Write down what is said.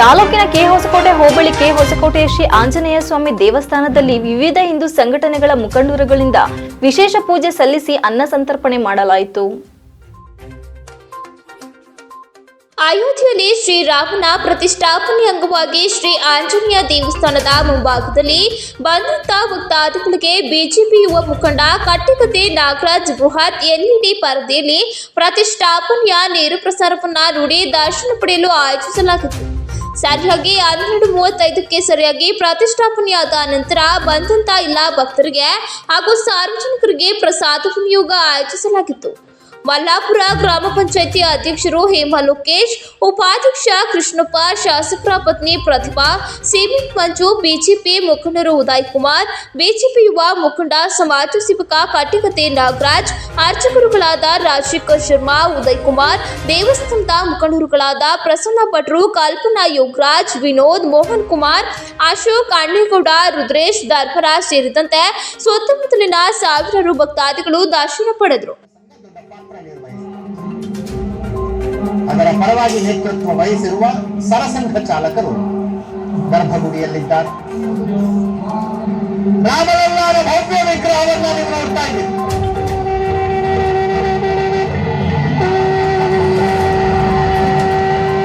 ತಾಲೂಕಿನ ಕೆ ಹೊಸಕೋಟೆ ಹೋಬಳಿ ಕೆ ಹೊಸಕೋಟೆಯ ಶ್ರೀ ಆಂಜನೇಯ ಸ್ವಾಮಿ ದೇವಸ್ಥಾನದಲ್ಲಿ ವಿವಿಧ ಹಿಂದೂ ಸಂಘಟನೆಗಳ ಮುಖಂಡರುಗಳಿಂದ ವಿಶೇಷ ಪೂಜೆ ಸಲ್ಲಿಸಿ ಅನ್ನ ಸಂತರ್ಪಣೆ ಮಾಡಲಾಯಿತು. ಅಯೋಧ್ಯೆಯಲ್ಲಿ ಶ್ರೀರಾಮನ ಪ್ರತಿಷ್ಠಾಪನೆ ಅಂಗವಾಗಿ ಶ್ರೀ ಆಂಜನೇಯ ದೇವಸ್ಥಾನದ ಮುಂಭಾಗದಲ್ಲಿ ಬಂದಂತ ಭಕ್ತಾದಿಗಳಿಗೆ ಬಿಜೆಪಿ ಯುವ ಮುಖಂಡ ಕಟ್ಟಿಕತೆ ನಾಗರಾಜ್ ಬೃಹತ್ ಎಲ್ಇಡಿ ಪರದೆಯಲ್ಲಿ ಪ್ರತಿಷ್ಠಾಪನೆಯ ನೇರ ಪ್ರಸಾರವನ್ನ ನೋಡಿ ದರ್ಶನ ಪಡೆಯಲು ಆಯೋಜಿಸಲಾಗಿತ್ತು. ಸರಿಯಾಗಿ ಹನ್ನೆರಡು ಮೂವತ್ತೈದಕ್ಕೆ ಸರಿಯಾಗಿ ಪ್ರತಿಷ್ಠಾಪನೆಯಾದ ನಂತರ ಬಂದಂತ ಎಲ್ಲ ಭಕ್ತರಿಗೆ ಹಾಗೂ ಸಾರ್ವಜನಿಕರಿಗೆ ಪ್ರಸಾದ ವಿನಿಯೋಗ ಆಯೋಜಿಸಲಾಗಿತ್ತು. ಮಲ್ಲಾಪುರ ಗ್ರಾಮ ಪಂಚಾಯಿತಿ ಅಧ್ಯಕ್ಷರು ಹೇಮಾ ಲೋಕೇಶ್, ಉಪಾಧ್ಯಕ್ಷ ಕೃಷ್ಣಪ್ಪ, ಶಾಸಕರ ಪತ್ನಿ ಪ್ರತಿಭಾ ಸಿಬಿಟ್ ಮಂಜು, ಬಿಜೆಪಿ ಮುಖಂಡರು ಉದಯ್ ಕುಮಾರ್ ಬಿಜೆಪಿ ಯುವ ಮುಖಂಡ, ಸಮಾಜ ಸೇವಕ ಕಟ್ಟಿಕತೆ ನಾಗರಾಜ್, ಅರ್ಚಕರುಗಳಾದ ರಾಜಶೇಖರ್ ಶರ್ಮಾ ಉದಯ್ ಕುಮಾರ್ ದೇವಸ್ಥಾನದ ಮುಖಂಡರುಗಳಾದ ಪ್ರಸನ್ನ ಭಟ್ರು, ಕಲ್ಪನಾ ಯೋಗರಾಜ್, ವಿನೋದ್ ಮೋಹನ್ ಕುಮಾರ್, ಅಶೋಕ್ ಅಣ್ಣೇಗೌಡ, ರುದ್ರೇಶ್, ಧರ್ಮರಾಜ್ ಸೇರಿದಂತೆ ಸುತ್ತಮುತ್ತಲಿನ ಸಾವಿರಾರು ಭಕ್ತಾದಿಗಳು ದರ್ಶನ ಪಡೆದರು. ಪಾತ್ರ ನಿರ್ವಹಿಸಿದೆ ಅದರ ಪರವಾಗಿ ನೇತೃತ್ವ ವಹಿಸಿರುವ ಸರಸಂಘ ಚಾಲಕರು ಗರ್ಭಗುಡಿಯಲ್ಲಿದ್ದಾರೆ ರಾಮಲಲ್ಲಾರ ಭವ್ಯ ವಿಗ್ರಹವನ್ನು ನಿಮ್ಮ